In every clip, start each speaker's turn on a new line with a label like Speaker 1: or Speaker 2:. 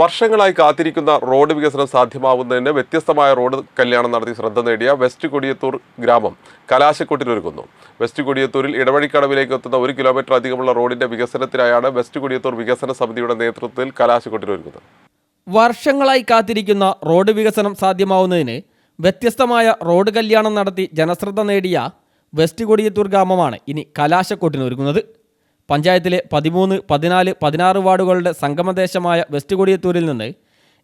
Speaker 1: വർഷങ്ങളായി കാത്തിരിക്കുന്ന റോഡ് വികസനം സാധ്യമാവുന്നതിന് വ്യത്യസ്തമായ റോഡ് കല്യാണം നടത്തി ശ്രദ്ധ നേടിയ വെസ്റ്റ് കൊടിയത്തൂർ ഗ്രാമം കലാശക്കൊട്ടിലൊരുക്കുന്നു വെസ്റ്റ് കൊടിയത്തൂരിൽ ഇടവഴിക്കടവിലേക്ക് എത്തുന്ന ഒരു കിലോമീറ്റർ അധികമുള്ള റോഡിന്റെ വികസനത്തിനായാണ് വെസ്റ്റ് കൊടിയത്തൂർ വികസന സമിതിയുടെ നേതൃത്വത്തിൽ കലാശക്കൊട്ടിലൊരുക്കുന്നത്
Speaker 2: വർഷങ്ങളായി കാത്തിരിക്കുന്ന റോഡ് വികസനം സാധ്യമാവുന്നതിന് വ്യത്യസ്തമായ റോഡ് കല്യാണം നടത്തി ജനശ്രദ്ധ നേടിയ വെസ്റ്റ് കൊടിയത്തൂർ ഗ്രാമമാണ് ഇനി കലാശക്കൊട്ടിനൊരുങ്ങുന്നത് പഞ്ചായത്തിലെ പതിമൂന്ന് പതിനാല് പതിനാറ് വാർഡുകളുടെ സംഗമദേശമായ വെസ്റ്റ് കൊടിയത്തൂരിൽ നിന്ന്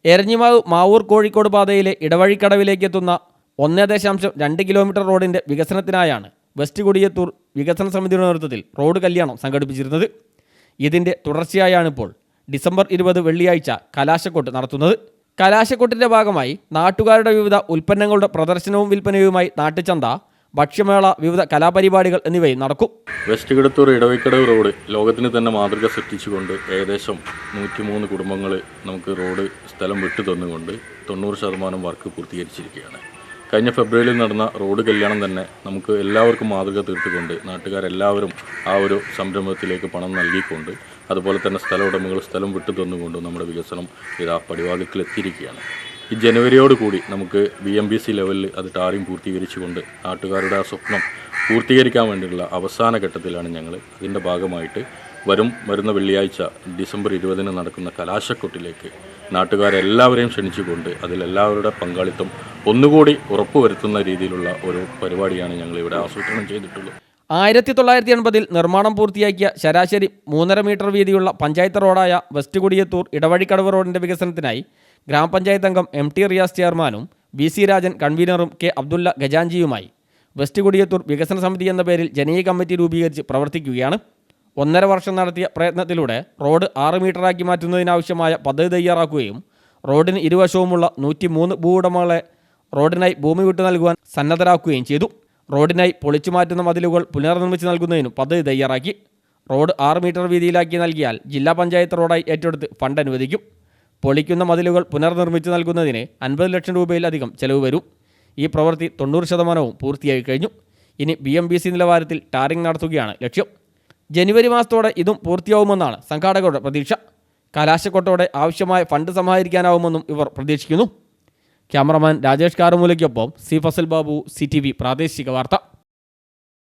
Speaker 2: എരഞ്ഞിമാവ് മാവൂർ കോഴിക്കോട് പാതയിലെ ഇടവഴിക്കടവിലേക്ക് എത്തുന്ന ഒന്നേ ദശാംശം രണ്ട് കിലോമീറ്റർ റോഡിന്റെ വികസനത്തിനായാണ് വെസ്റ്റ് കൊടിയത്തൂർ വികസന സമിതിയുടെ നേതൃത്വത്തിൽ റോഡ് കല്യാണം സംഘടിപ്പിച്ചിരുന്നത്. ഇതിന്റെ തുടർച്ചയായാണിപ്പോൾ ഡിസംബർ ഇരുപത് വെള്ളിയാഴ്ച കലാശക്കൊട്ട് നടത്തുന്നത്. കലാശക്കൊട്ടിന്റെ ഭാഗമായി നാട്ടുകാരുടെ വിവിധ ഉൽപ്പന്നങ്ങളുടെ പ്രദർശനവും വിൽപ്പനയുമായി നാട്ടുചന്ത ഭക്ഷ്യമേള വിവിധ കലാപരിപാടികൾ എന്നിവയും നടക്കും.
Speaker 3: വെസ്റ്റ് കിടത്തൂർ ഇടവിക്കടവ് റോഡ് ലോകത്തിന് തന്നെ മാതൃക സൃഷ്ടിച്ചുകൊണ്ട് ഏകദേശം നൂറ്റിമൂന്ന് കുടുംബങ്ങൾ നമുക്ക് റോഡ് സ്ഥലം വിട്ടു തന്നുകൊണ്ട് തൊണ്ണൂറ് ശതമാനം വർക്ക് പൂർത്തീകരിച്ചിരിക്കുകയാണ്. കഴിഞ്ഞ ഫെബ്രുവരിയിൽ നടന്ന റോഡ് കല്യാണം തന്നെ നമുക്ക് എല്ലാവർക്കും മാതൃക തീർത്തുകൊണ്ട് നാട്ടുകാരെല്ലാവരും ആ ഒരു സംരംഭത്തിലേക്ക് പണം നൽകിക്കൊണ്ട് അതുപോലെ തന്നെ സ്ഥല ഉടമകൾ സ്ഥലം വിട്ടു തന്നുകൊണ്ട് നമ്മുടെ വികസനം ഇതാ പടിവാതിക്കൽ എത്തിയിരിക്കുകയാണ് ഈ ജനുവരിയോട് കൂടി നമുക്ക് ബി എം ബി സി ലെവലിൽ അത് ടാറിങ് പൂർത്തീകരിച്ചുകൊണ്ട് നാട്ടുകാരുടെ ആ സ്വപ്നം പൂർത്തീകരിക്കാൻ വേണ്ടിയുള്ള അവസാന ഘട്ടത്തിലാണ് ഞങ്ങൾ അതിന്റെ ഭാഗമായിട്ട് വരും വരുന്ന വെള്ളിയാഴ്ച ഡിസംബർ ഇരുപതിന് നടക്കുന്ന കലാശക്കൊട്ടിലേക്ക് നാട്ടുകാരെല്ലാവരെയും ക്ഷണിച്ചുകൊണ്ട് അതിലെല്ലാവരുടെ പങ്കാളിത്തം ഒന്നുകൂടി ഉറപ്പുവരുത്തുന്ന രീതിയിലുള്ള ഒരു പരിപാടിയാണ് ഞങ്ങളിവിടെ ആസൂത്രണം ചെയ്തിട്ടുള്ളത്.
Speaker 2: ആയിരത്തി തൊള്ളായിരത്തി എൺപതിൽ നിർമ്മാണം പൂർത്തിയാക്കിയ ശരാശരി മൂന്നര മീറ്റർ വീതിയുള്ള പഞ്ചായത്ത് റോഡായ വെസ്റ്റ് കുടിയത്തൂർ ഇടവഴിക്കടവ് റോഡിന്റെ വികസനത്തിനായി ഗ്രാമപഞ്ചായത്ത് അംഗം എം ടി റിയാസ് ചെയർമാനും വി സി രാജൻ കൺവീനറും കെ അബ്ദുല്ല ഗജാൻജിയുമായി വെസ്റ്റ് കൊടിയത്തൂർ വികസന സമിതി എന്ന പേരിൽ ജനകീയ കമ്മിറ്റി രൂപീകരിച്ച് പ്രവർത്തിക്കുകയാണ്. ഒന്നര വർഷം നടത്തിയ പ്രയത്നത്തിലൂടെ റോഡ് ആറ് മീറ്ററാക്കി മാറ്റുന്നതിനാവശ്യമായ പദ്ധതി തയ്യാറാക്കുകയും റോഡിന് ഇരുവശവുമുള്ള നൂറ്റി മൂന്ന് ഭൂവുടമകളെ റോഡിനായി ഭൂമി വിട്ടു നൽകുവാൻ സന്നദ്ധരാക്കുകയും ചെയ്തു. റോഡിനായി പൊളിച്ചു മാറ്റുന്ന മതിലുകൾ പുനർനിർമ്മിച്ച് നൽകുന്നതിനും പദ്ധതി തയ്യാറാക്കി. റോഡ് ആറ് മീറ്റർ വീതിയിലാക്കി നൽകിയാൽ ജില്ലാ പഞ്ചായത്ത് റോഡായി ഏറ്റെടുത്ത് ഫണ്ട് അനുവദിക്കും. പൊളിക്കുന്ന മതിലുകൾ പുനർനിർമ്മിച്ചു നൽകുന്നതിന് അൻപത് ലക്ഷം രൂപയിലധികം ചെലവ് വരും. ഈ പ്രവൃത്തി തൊണ്ണൂറ് ശതമാനവും പൂർത്തിയായി കഴിഞ്ഞു. ഇനി ബി എം ബി സി നിലവാരത്തിൽ ടാറിംഗ് നടത്തുകയാണ് ലക്ഷ്യം. ജനുവരി മാസത്തോടെ ഇതും പൂർത്തിയാവുമെന്നാണ് സംഘാടകരുടെ പ്രതീക്ഷ. കലാശക്കൊട്ടോടെ ആവശ്യമായ ഫണ്ട് സമാഹരിക്കാനാവുമെന്നും ഇവർ പ്രതീക്ഷിക്കുന്നു. ക്യാമറമാൻ രാജേഷ് കാറുമൂലയ്ക്കൊപ്പം സി ഫസൽ ബാബു സി പ്രാദേശിക വാർത്ത.